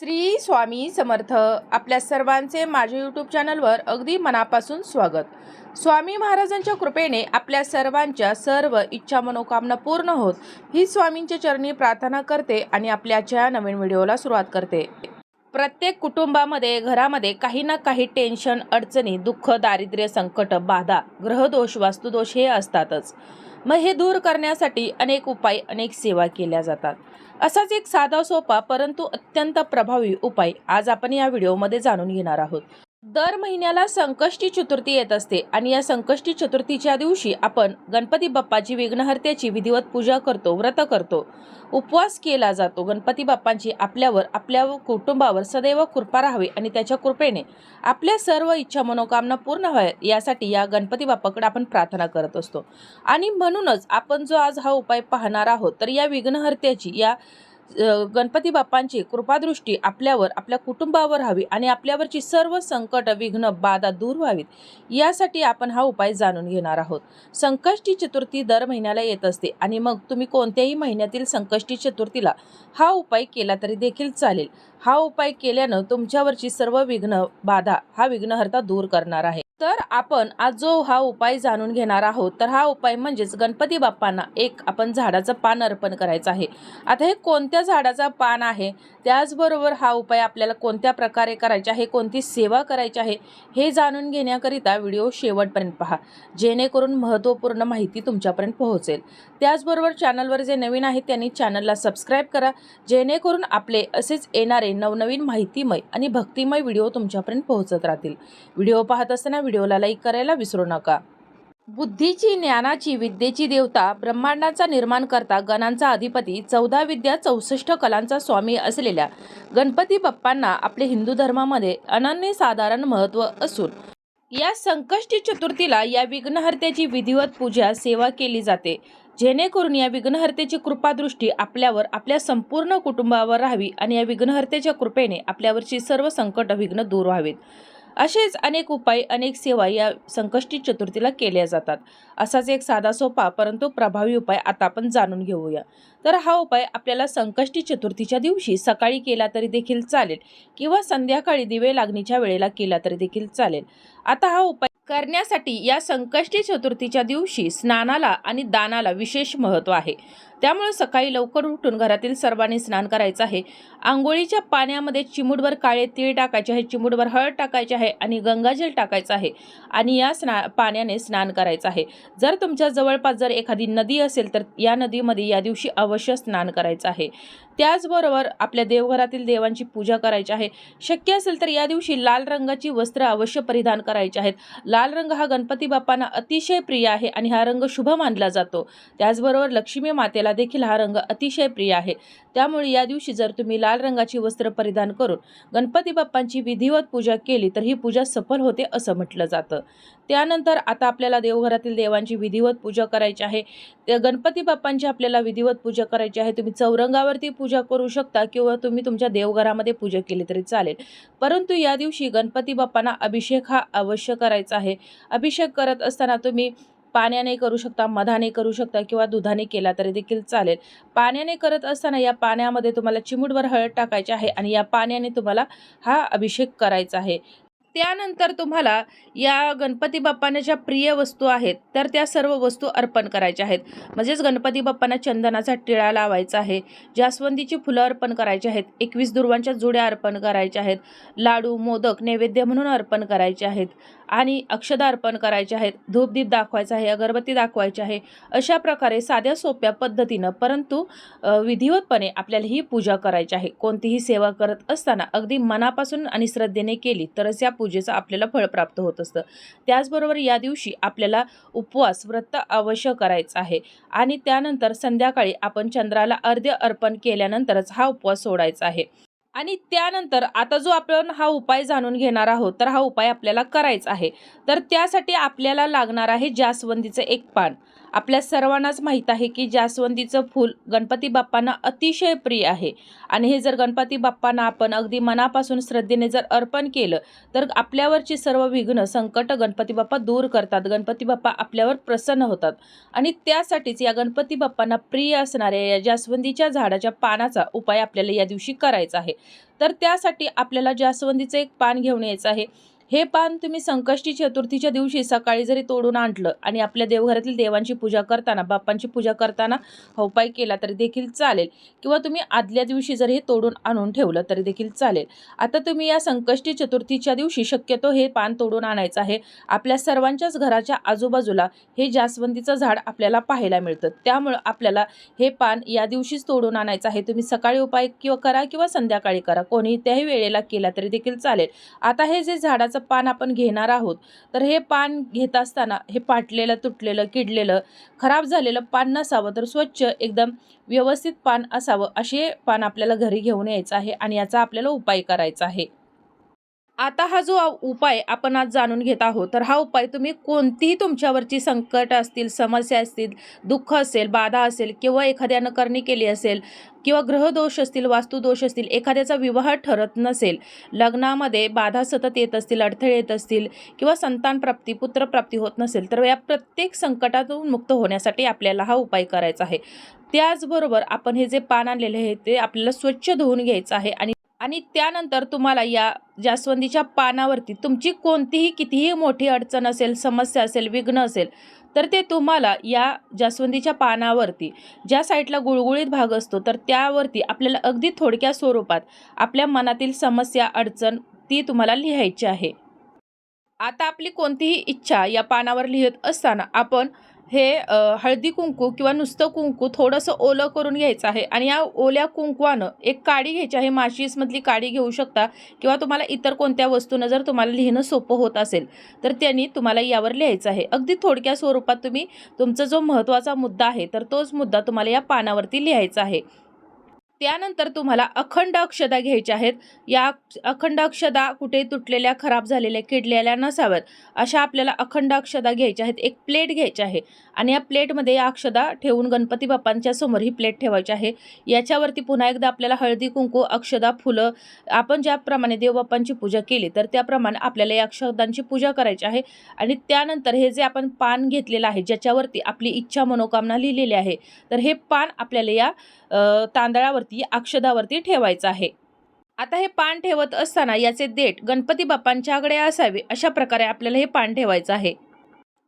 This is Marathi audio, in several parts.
श्री स्वामी समर्थ आपल्या सर्वांचे माझे यूट्यूब चॅनलवर अगदी मनापासून स्वागत. स्वामी महाराजांच्या कृपेने आपल्या सर्वांच्या सर्व इच्छा मनोकामना पूर्ण होत ही स्वामींच्या चरणी प्रार्थना करते आणि आपल्याच्या नवीन व्हिडिओला सुरुवात करते. प्रत्येक कुटुंबामध्ये घरामध्ये काही ना काही टेन्शन अडचणी दुःख दारिद्र्य संकट बाधा ग्रहदोष वास्तुदोष हे असतातच. मग हे दूर करण्यासाठी अनेक उपाय अनेक सेवा केल्या जातात. असाच एक साधा सोपा परंतु अत्यंत प्रभावी उपाय आज आपण या व्हिडिओमध्ये जाणून घेणार आहोत. दर महिन्याला संकष्टी चतुर्थी येत असते आणि या संकष्टी चतुर्थीच्या दिवशी आपण गणपती बाप्पाची विघ्नहर्त्याची विधिवत पूजा करतो व्रत करतो. उपवास केला जातो. गणपती बाप्पांची आपल्यावर आपल्या कुटुंबावर सदैव कृपा राहावी आणि त्याच्या कृपेने आपल्या सर्व इच्छा मनोकामना पूर्ण व्हाव्या यासाठी या गणपती बाप्पाकडे आपण प्रार्थना करत असतो. आणि म्हणूनच आपण जो आज हा उपाय पाहणार आहोत तर या विघ्नहर्त्याची या गणपती बाप्पांची कृपादृष्टी आपल्यावर आपल्या कुटुंबावर हवी आणि आपल्यावरची सर्व संकट विघ्न बाधा दूर व्हावीत. यासाठी आपण हा उपाय जाणून घेणार आहोत. संकष्टी चतुर्थी दर महिन्याला येत असते आणि मग तुम्ही कोणत्याही महिन्यातील संकष्टी चतुर्थीला हा उपाय केला तरी देखील चालेल. हा उपाय केल्यानं तुमच्यावरची सर्व विघ्न बाधा हा विघ्नहर्ता दूर करणार आहे. तर आपण आज जो हा उपाय जाणून घेणार आहोत तर हा उपाय म्हणजेच गणपती बाप्पांना एक आपण झाडाचं पान अर्पण करायचं आहे. आता हे कोणत्या झाडाचा पान आहे? त्याचबरोबर हा उपाय आपल्याला कोणत्या प्रकारे करायचा आहे? कोणती सेवा करायची आहे? हे जाणून घेण्याकरिता व्हिडिओ शेवटपर्यंत पहा. जेणेकरून महत्त्वपूर्ण माहिती तुमच्यापर्यंत पोहोचेल. त्याचबरोबर चॅनलवर जे नवीन आहेत त्यांनी चॅनलला सबस्क्राईब करा. जेणेकरून आपले असेच येणारे नवनवीन माहितीमय आणि भक्तिमय व्हिडिओ तुमच्यापर्यंत पोहोचत राहतील. व्हिडिओ पाहत असताना व्हिडिओला लाईक करायला विसरू नका. बुद्धीची ज्ञानाची विद्येची देवता ब्रह्मांडाचा निर्माण करता गणांचा अधिपती चौदा विद्या चौसष्ट कलांचा स्वामी असलेल्या गणपती बाप्पांना आपले हिंदू धर्मामध्ये अनन्यसाधारण महत्त्व असून या संकष्टी चतुर्थीला या विघ्नहर्त्याची विधिवत पूजा सेवा केली जाते. जेणेकरून या विघ्नहर्त्याची कृपादृष्टी आपल्यावर आपल्या संपूर्ण कुटुंबावर राहावी आणि या विघ्नहर्त्याच्या कृपेने आपल्यावरची सर्व संकट विघ्न दूर व्हावीत. असेच अनेक उपाय अनेक सेवा या संकष्टी चतुर्थीला केल्या जातात. असाच एक साधा सोपा परंतु प्रभावी उपाय आता आपण जाणून घेऊया. तर हा उपाय आपल्याला संकष्टी चतुर्थीच्या दिवशी सकाळी केला तरी देखील चालेल किंवा संध्याकाळी दिवे लागणीच्या वेळेला केला तरी देखील चालेल. आता हा उपाय करण्यासाठी या संकष्टी चतुर्थीच्या दिवशी स्नानाला आणि दानाला विशेष महत्त्व आहे. त्यामुळे सकाळी लवकर उठून घरातील सर्वांनी स्नान करायचं आहे. आंघोळीच्या पाण्यामध्ये चिमूटभर काळे तीळ टाकायचे आहे चिमूटभर हळद टाकायचे आहे आणि गंगाजल टाकायचं आहे आणि या स्ना पाण्याने स्नान करायचं आहे. जर तुमच्या जवळपास जर एखादी नदी असेल तर या नदीमध्ये या दिवशी अवश्य स्नान करायचं आहे. त्याचबरोबर आपल्या देवघरातील देवांची पूजा करायची आहे. शक्य असेल तर या दिवशी लाल रंगाची वस्त्र अवश्य परिधान करायची आहेत. लाल रंग हा गणपती बाप्पांना अतिशय प्रिय आहे आणि हा रंग शुभ मानला जातो. त्याचबरोबर लक्ष्मी मातेला देखील हा रंग अतिशय प्रिय आहे. त्यामुळे या दिवशी जर तुम्ही लाल रंगाची वस्त्र परिधान करून गणपती बाप्पांची विधिवत पूजा केली तर ही पूजा सफल होते असं म्हटलं जातं. त्यानंतर आता आपल्याला देवघरातील देवांची विधिवत पूजा करायची आहे. त्या गणपती बाप्पांची आपल्याला विधिवत पूजा करायची आहे. तुम्ही चौरंगावरती पूजा करू शकता किंवा तुम्ही तुमच्या देवघरामध्ये पूजा केली तरी चालेल. परंतु या दिवशी गणपती बाप्पांना अभिषेक हा अवश्य करायचा आहे. अभिषेक करत असताना तुम्ही पाण्याने करू शकता मधाने करू शकता किंवा दुधाने केला तरी देखील चालेल. पाण्याने करत असताना या पाण्यामध्ये तुम्हाला चिमूटभर हळद टाकायची आहे आणि या पाण्याने तुम्हाला हा अभिषेक करायचा आहे. त्यानंतर तुम्हाला या गणपती बाप्पांना ज्या प्रिय वस्तू आहेत तर त्या सर्व वस्तू अर्पण करायच्या आहेत. म्हणजेच गणपती बाप्पांना चंदनाचा टिळा लावायचा आहे जास्वंदीची फुलं अर्पण करायची आहेत एकवीस दुर्वांच्या जुड्या अर्पण करायच्या आहेत लाडू मोदक नैवेद्य म्हणून अर्पण करायचे आहेत आणि अक्षदा अर्पण करायचे आहेत धूपदीप दाखवायचा आहे अगरबत्ती दाखवायची आहे अशा प्रकारे साध्या सोप्या पद्धतीनं परंतु विधिवतपणे आपल्याला ही पूजा करायची आहे. कोणतीही सेवा करत असताना अगदी मनापासून आणि श्रद्धेने केली तरच या पूजेचं आपल्याला फळ प्राप्त होत असतं. त्याचबरोबर या दिवशी आपल्याला उपवास व्रत अवश्य करायचं आहे. आणि त्यानंतर संध्याकाळी आपण चंद्राला अर्ध्य अर्पण केल्यानंतरच हा उपवास सोडायचा आहे. आणि त्यानंतर आता जो आपण हा उपाय जाणून घेणार आहोत तर हा उपाय आपल्याला करायचा आहे. तर त्यासाठी आपल्याला लागणार आहे जास्वंदीचं एक पान. आपल्या सर्वांनाच माहीत आहे की जास्वंदीचं फूल गणपती बाप्पांना अतिशय प्रिय आहे. आणि हे जर गणपती बाप्पांना आपण अगदी मनापासून श्रद्धेने जर अर्पण केलं तर आपल्यावरची सर्व विघ्न संकट गणपती बाप्पा दूर करतात. गणपती बाप्पा आपल्यावर प्रसन्न होतात. आणि त्यासाठीच या गणपती बाप्पांना प्रिय असणाऱ्या या जास्वंदीच्या झाडाच्या पानाचा उपाय आपल्याला या दिवशी करायचा आहे. तर त्यासाठी आपल्याला जास्वंदीचं एक पान घेऊन यायचं आहे. हे पान तुम्ही संकष्टी चतुर्थीच्या दिवशी सकाळी जरी तोडून आणलं आणि आपल्या देवघरातील देवांची पूजा करताना बाप्पांची पूजा करताना हा उपाय केला तरी देखील चालेल. किंवा तुम्ही आदल्या दिवशी जर हे तोडून आणून ठेवलं तरी देखील चालेल. आता तुम्ही या संकष्टी चतुर्थीच्या दिवशी शक्यतो हे पान तोडून आणायचं आहे. आपल्या सर्वांच्याच घराच्या आजूबाजूला हे जास्वंदीचं झाड आपल्याला पाहायला मिळतं. त्यामुळं आपल्याला हे पान या दिवशीच तोडून आणायचं आहे. तुम्ही सकाळी उपाय किंवा करा किंवा संध्याकाळी करा. कोणी त्याही वेळेला केला तरी देखील चालेल. आता हे जे झाडाचं पान आपण घेणार आहोत. तर हे पान घेत असताना हे पाटलेलं तुटलेलं किडलेलं खराब झालेलं पान नसावं तर स्वच्छ एकदम व्यवस्थित पान असावं असे पान आपल्याला घरी घेऊन यायचं आहे आणि याचा आपल्याला उपाय करायचा आहे. आता हा जो उपाय आपण आज जाणून घेत आहोत तर हा उपाय तुम्ही कोणतीही तुमच्यावरची संकट असतील समस्या असतील दुःख असेल बाधा असेल किंवा एखाद्यानं करणी केली असेल किंवा ग्रहदोष असतील वास्तुदोष असतील एखाद्याचा विवाह ठरत नसेल लग्नामध्ये बाधा सतत येत असतील अडथळे येत असतील किंवा संतानप्राप्ती पुत्रप्राप्ती होत नसेल तर या प्रत्येक संकटातून मुक्त होण्यासाठी आपल्याला हा उपाय करायचा आहे. त्याचबरोबर आपण हे जे पान आणलेले आहे ते आपल्याला स्वच्छ धुवून घ्यायचं आहे आणि आणि त्यानंतर तुम्हाला या जास्वंदीच्या पानावरती तुमची कोणतीही कितीही मोठी अडचण असेल समस्या असेल विघ्न असेल तर ते तुम्हाला या जास्वंदीच्या पानावरती ज्या साईडला गुळगुळीत भाग असतो तर त्यावरती आपल्याला अगदी थोडक्या स्वरूपात आपल्या मनातील समस्या अडचण ती तुम्हाला लिहायची आहे. आता आपली कोणतीही इच्छा या पानावर लिहित असताना आपण हे हळदी कुंकू किंवा नुसतं कुंकू थोडंसं ओलं करून घ्यायचं आहे आणि या ओल्या कुंकवानं एक काडी घ्यायची आहे. माशीसमधली काडी घेऊ शकता किंवा तुम्हाला इतर कोणत्या वस्तूनं जर तुम्हाला लिहिणं सोपं होत असेल तर त्यांनी तुम्हाला यावर लिहायचं आहे. अगदी थोडक्या स्वरूपात तुम्ही तुमचा जो महत्त्वाचा मुद्दा आहे तर तोच मुद्दा तुम्हाला या पानावरती लिहायचा आहे. त्यानंतर तुम्हाला अखंड अक्षदा घ्यायच्या आहेत. या अखंड अक्षदा कुठे तुटलेल्या खराब झालेल्या किडलेल्या नसाव्यात. अशा आपल्याला अखंड अक्षदा घ्यायच्या आहेत. एक प्लेट घ्यायची आहे. आणि या प्लेटमध्ये या अक्षदा ठेवून गणपती बाप्पांच्या समोर ही प्लेट ठेवायची आहे. याच्यावरती पुन्हा एकदा आपल्याला हळदी कुंकू अक्षदा फुलं आपण ज्याप्रमाणे देवबाप्पांची पूजा केली तर त्याप्रमाणे आपल्याला या अक्षदांची पूजा करायची आहे. आणि त्यानंतर हे जे आपण पान घेतलेलं आहे ज्याच्यावरती आपली इच्छा मनोकामना लिहिलेली आहे तर हे पान आपल्याला या तांदळावरती तांदळावरती अक्षदावरती ठेवायचं आहे. आता हे पान ठेवत असताना याचे देठ गणपती बाप्पांच्याकडे असावे अशा प्रकारे आपल्याला हे पान ठेवायचं आहे.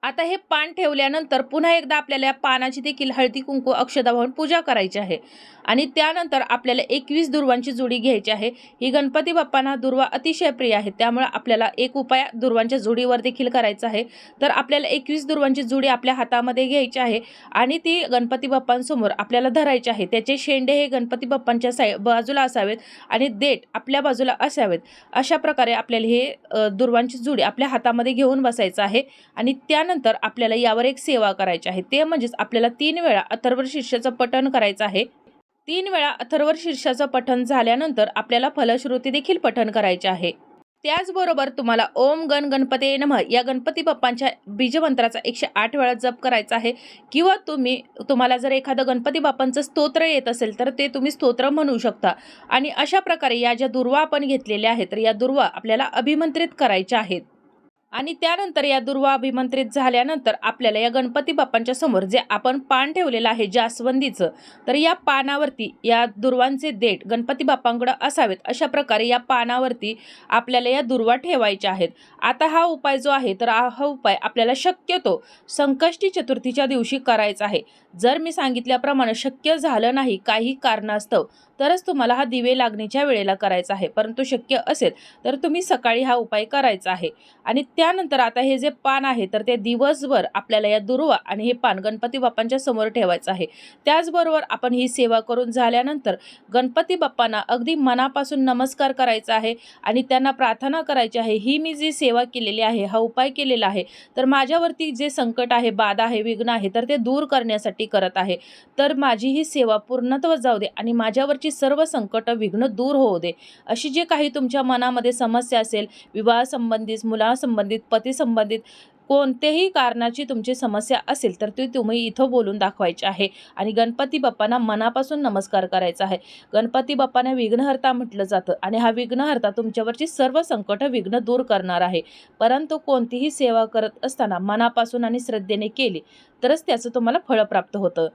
आता हे पान ठेवल्यानंतर पुन्हा एकदा आपल्याला या पानाची देखील हळदी कुंकू अक्षदा वाहून पूजा करायची आहे. आणि त्यानंतर आपल्याला एकवीस दुर्वांची जोडी घ्यायची आहे. ही गणपती बाप्पांना दुर्वा अतिशय प्रिय आहे. त्यामुळे आपल्याला एक उपाय दुर्वांच्या जोडीवर देखील करायचा आहे. तर आपल्याला एकवीस दुर्वांची जोडी आपल्या हातामध्ये घ्यायची आहे आणि ती गणपती बाप्पांसमोर आपल्याला धरायची आहे. त्याचे शेंडे हे गणपती बाप्पांच्या साई बाजूला असावेत आणि देठ आपल्या बाजूला असावेत. अशा प्रकारे आपल्याला हे दुर्वांची जोडी आपल्या हातामध्ये घेऊन बसायचं आहे. आणि त्यानंतर आपल्याला यावर एक सेवा करायची आहे. ते म्हणजेच आपल्याला तीन वेळा अथर्व शीर्षाचं पठण करायचं आहे. तीन वेळा अथर्व शीर्षाचं पठण झाल्यानंतर आपल्याला फलश्रुती देखील पठण करायचे आहे. त्याचबरोबर तुम्हाला ओम गण गणपती नमः या गणपती बाप्पांच्या बीजमंत्राचा एकशे आठ वेळा जप करायचा आहे. किंवा तुम्ही तुम्हाला जर एखादं गणपती बाप्पांचं स्तोत्र येत असेल तर ते तुम्ही स्तोत्र म्हणू शकता. आणि अशा प्रकारे या ज्या दुर्वा आपण घेतलेल्या आहेत तर या दुर्वा आपल्याला अभिमंत्रित करायच्या आहेत. आणि त्यानंतर या दुर्वा अभिमंत्रित झाल्यानंतर आपल्याला या गणपती बाप्पांच्या समोर जे आपण पान ठेवलेलं आहे जास्वंदीचं तर या पानावरती या दुर्वांचे देठ गणपती बाप्पांकडं असावेत. अशा प्रकारे या पानावरती आपल्याला या दुर्वा ठेवायच्या आहेत. आता हा उपाय जो आहे तर हा हा उपाय आपल्याला शक्यतो संकष्टी चतुर्थीच्या दिवशी करायचा आहे. जर मी सांगितल्याप्रमाणे शक्य झालं नाही काही कारणास्तव तरच तुम्हाला हा दिवे लागणीच्या वेळेला करायचा आहे. परंतु शक्य असेल तर तुम्ही सकाळी हा उपाय करायचा आहे. आणि त्यानंतर आता हे जे पान आहे तर ते दिवसभर आपल्याला या दुर्वा आणि हे पान गणपती बाप्पांच्या समोर ठेवायचं आहे. त्याचबरोबर आपण ही सेवा करून झाल्यानंतर गणपती बाप्पांना अगदी मनापासून नमस्कार करायचा आहे आणि त्यांना प्रार्थना करायची आहे ही मी जी सेवा केलेली आहे हा उपाय केलेला आहे तर माझ्यावरती जे संकट आहे बाधा आहे विघ्न आहे तर ते दूर करण्यासाठी करत आहे. तर माझी ही सेवा पूर्णत्व जाऊ दे आणि माझ्यावरची सर्व संकट विघ्न दूर होऊ दे. अशी जे काही तुमच्या मनामध्ये समस्या असेल विवाह संबंधित पती संबंधित कोणतेही कारणाची तुमची समस्या असेल तर ती तुम्ही इथं बोलून दाखवायची आहे. आणि गणपती बाप्पांना मनापासून नमस्कार करायचा आहे. गणपती बाप्पांना विघ्नहर्ता म्हटलं जातं आणि हा विघ्नहर्ता तुमच्यावरची सर्व संकट विघ्न दूर करणार आहे. परंतु कोणतीही सेवा करत असताना मनापासून आणि श्रद्धेने केली तरच त्याचं तुम्हाला फळ प्राप्त होतं.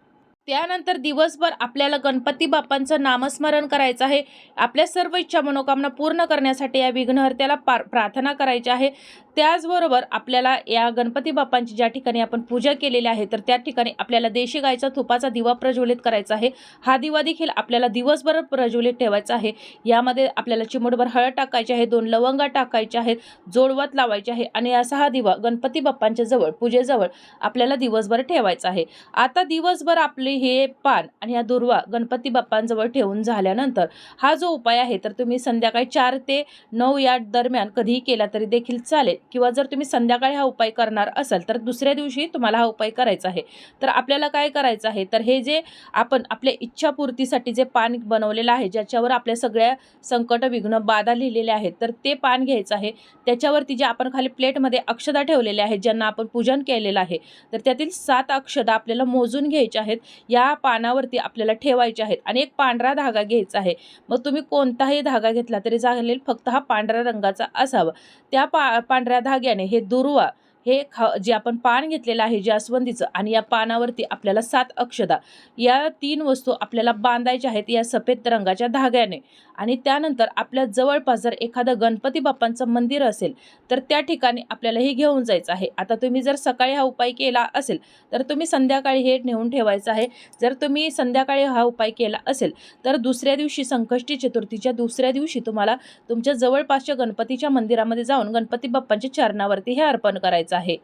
त्यानंतर दिवसभर आपल्याला गणपती बाप्पांचं नामस्मरण करायचं आहे. आपल्या सर्व इच्छा मनोकामना पूर्ण करण्यासाठी या विघ्नहर्त्याला पार प्रार्थना करायची आहे. त्याचबरोबर आपल्याला या गणपती बाप्पांची ज्या ठिकाणी आपण पूजा केलेली आहे तर त्या ठिकाणी आपल्याला देशी गायचा तुपाचा दिवा प्रज्वलित करायचा आहे. हा दिवा देखील आपल्याला दिवसभर प्रज्वलित ठेवायचा आहे. यामध्ये आपल्याला चिमूटभर हळद टाकायची आहे दोन लवंगा टाकायच्या आहेत जोडवत लावायचे आहे आणि असा हा दिवा गणपती बाप्पांच्या जवळ पूजेजवळ आपल्याला दिवसभर ठेवायचा आहे. आता दिवसभर आपली हे पान आणि हा दुर्वा गणपती बाप्पांजवळ ठेवून झाल्यानंतर हा जो उपाय आहे तर तुम्ही संध्याकाळी चार ते नऊ या दरम्यान कधीही केला तरी देखील चालेल. किंवा जर तुम्ही संध्याकाळी हा उपाय करणार असाल तर दुसऱ्या दिवशी तुम्हाला हा उपाय करायचा आहे. तर आपल्याला काय करायचं आहे? तर हे जे आपण आपल्या इच्छापूर्तीसाठी जे पान बनवलेलं आहे ज्याच्यावर आपल्या सगळ्या संकट विघ्न बाधा लिहिलेल्या आहेत तर ते पान घ्यायचं आहे. त्याच्यावरती जे आपण खाली प्लेटमध्ये अक्षदा ठेवलेल्या आहेत ज्यांना आपण पूजन केलेलं आहे तर त्यातील सात अक्षदा आपल्याला मोजून घ्यायच्या आहेत. या पानावरती आपल्याला ठेवायचे आहेत. आणि एक पांढरा धागा घ्यायचा आहे. मग तुम्ही कोणताही धागा घेतला तरी चालेल. फक्त हा पांढऱ्या रंगाचा असावा. त्या पा पांढऱ्या धाग्याने हे दुर्वा हे ख जे आपण पान घेतलेलं आहे जास्वंदीचं आणि या पानावरती आपल्याला सात अक्षदा. या तीन वस्तू आपल्याला बांधायच्या आहेत या सफेद रंगाच्या धाग्याने. आणि त्यानंतर आपल्या जवळपास जर एखादं गणपती बाप्पांचं मंदिर असेल तर त्या ठिकाणी आपल्याला हे घेऊन जायचं आहे. आता तुम्ही जर सकाळी हा उपाय केला असेल तर तुम्ही संध्याकाळी हे नेऊन ठेवायचं आहे. जर तुम्ही संध्याकाळी हा उपाय केला असेल तर दुसऱ्या दिवशी संकष्टी चतुर्थीच्या दुसऱ्या दिवशी तुम्हाला तुमच्या जवळपासच्या गणपतीच्या मंदिरामध्ये जाऊन गणपती बाप्पांच्या चरणावरती हे अर्पण करायचं आहे.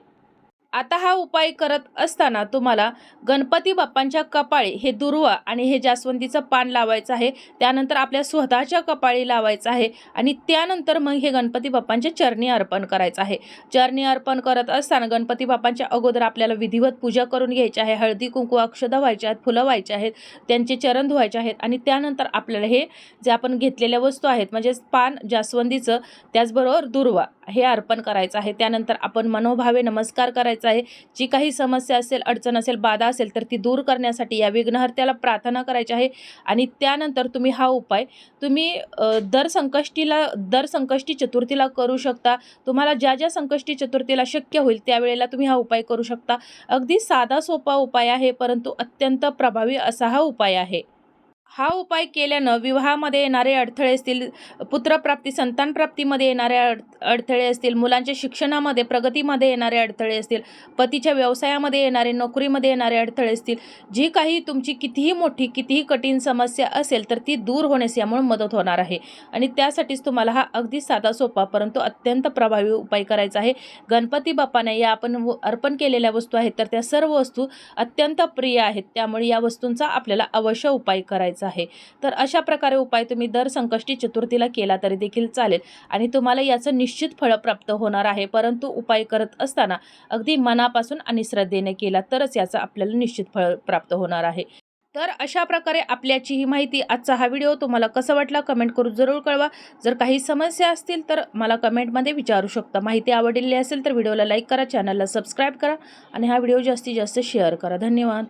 आता हा उपाय करत असताना तुम्हाला गणपती बाप्पांच्या कपाळी हे दुर्वा आणि हे जास्वंदीचं पान लावायचं आहे. त्यानंतर आपल्या स्वतःच्या कपाळी लावायचं आहे आणि त्यानंतर मग हे गणपती बाप्पांच्या चरणी अर्पण करायचं आहे. चरणी अर्पण करत असताना गणपती बाप्पांच्या अगोदर आपल्याला विधिवत पूजा करून घ्यायची आहे. हळदी कुंकू अक्षदा व्हायच्या आहेत फुलं व्हायचे आहेत त्यांचे चरण धुवायचे आहेत आणि त्यानंतर आपल्याला हे जे आपण घेतलेल्या वस्तू आहेत म्हणजेच पान जास्वंदीचं त्याचबरोबर दुर्वा हे अर्पण करायचं आहे. त्यानंतर आपण मनोभावे नमस्कार करायचा आहे. जी काही समस्या असेल अडचण असेल बाधा असेल तर ती दूर करण्यासाठी या विघ्नहर्त्याला प्रार्थना करायची आहे. आणि त्यानंतर तुम्ही हा उपाय तुम्ही दर संकष्टीला दर संकष्टी चतुर्थीला करू शकता. तुम्हाला ज्या ज्या संकष्टी चतुर्थीला शक्य होईल त्यावेळेला तुम्ही हा उपाय करू शकता. अगदी साधा सोपा उपाय आहे परंतु अत्यंत प्रभावी असा हा उपाय आहे. हा उपाय केल्यानं विवाहामध्ये येणारे अडथळे असतील पुत्रप्राप्ती संतानप्राप्तीमध्ये येणारे अड अडथळे असतील मुलांच्या शिक्षणामध्ये प्रगतीमध्ये येणारे अडथळे असतील पतीच्या व्यवसायामध्ये येणारे नोकरीमध्ये येणारे अडथळे असतील जी काही तुमची कितीही मोठी कितीही कठीण समस्या असेल तर ती दूर होण्यास यामुळे मदत होणार आहे. आणि त्यासाठीच तुम्हाला हा अगदी साधा सोपा परंतु अत्यंत प्रभावी उपाय करायचा आहे. गणपती बाप्पाने या आपण व- अर्पण केलेल्या वस्तू आहेत तर त्या सर्व वस्तू अत्यंत प्रिय आहेत. त्यामुळे या वस्तूंचा आपल्याला अवश्य उपाय करायचा करायचा आहे. तर अशा प्रकारे उपाय तुम्ही दर संकष्टी चतुर्थीला केला तरी देखील चालेल. आणि तुम्हाला याचं निश्चित फळ प्राप्त होणार आहे. परंतु उपाय करत असताना अगदी मनापासून आणि श्रद्धेने केला तरच याचं आपल्याला निश्चित फळ प्राप्त होणार आहे. तर अशा प्रकारे आपल्याची ही माहिती आजचा हा व्हिडिओ तुम्हाला कसं वाटला कमेंट करून जरूर कळवा. जर काही समस्या असतील तर मला कमेंटमध्ये विचारू शकता. माहिती आवडलेली असेल तर व्हिडिओला लाईक करा चॅनलला सबस्क्राईब करा आणि हा व्हिडिओ जास्तीत जास्त शेअर करा. धन्यवाद.